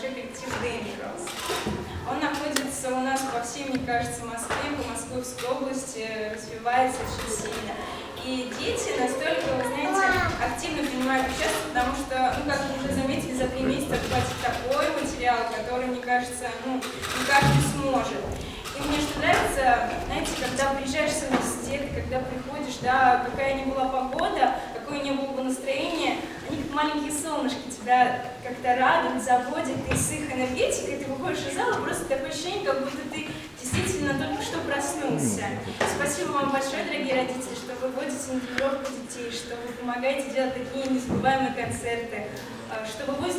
прошитой темными роз. Он находится у нас по всей, мне кажется, Москве, по Московской области, развивается очень сильно. И дети настолько, вы знаете, активно принимают участие, потому что, ну, как вы уже заметили, за три месяца хватит такой материал, который, мне кажется, ну, не каждый сможет. И мне что нравится, знаете, когда приезжаешь в университет, когда приходишь, да, какая ни была погода, какое ни было бы настроение, маленькие солнышки тебя как-то радуют, заботят, ты с их энергетикой, ты выходишь из зала, просто такое ощущение, как будто ты действительно только что проснулся. Спасибо вам большое, дорогие родители, что вы водите на тренировку детей, что вы помогаете делать такие незабываемые концерты, а, что вы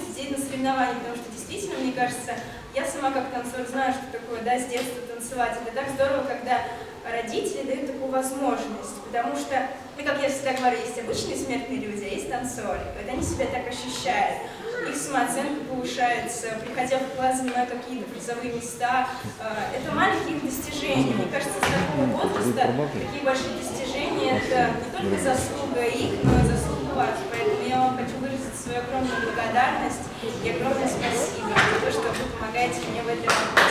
на соревнования, потому что действительно, мне кажется, я сама как танцор знаю, что такое, да, с детства танцевать. Это так здорово, когда родители дают такую возможность, потому что, ну, как я всегда говорю, есть обычные смертные люди, а есть танцоры. Вот они себя так ощущают. Их самооценка повышается, приходя в класс, занимают какие-то призовые места. А, Это маленькие достижения. Мне кажется, с такого возраста такие большие достижения, это не только заслуга их, но и заслуга вас. Поэтому я вам хочу выразить свою огромную благодарность и огромное спасибо за то, что вы помогаете мне в этом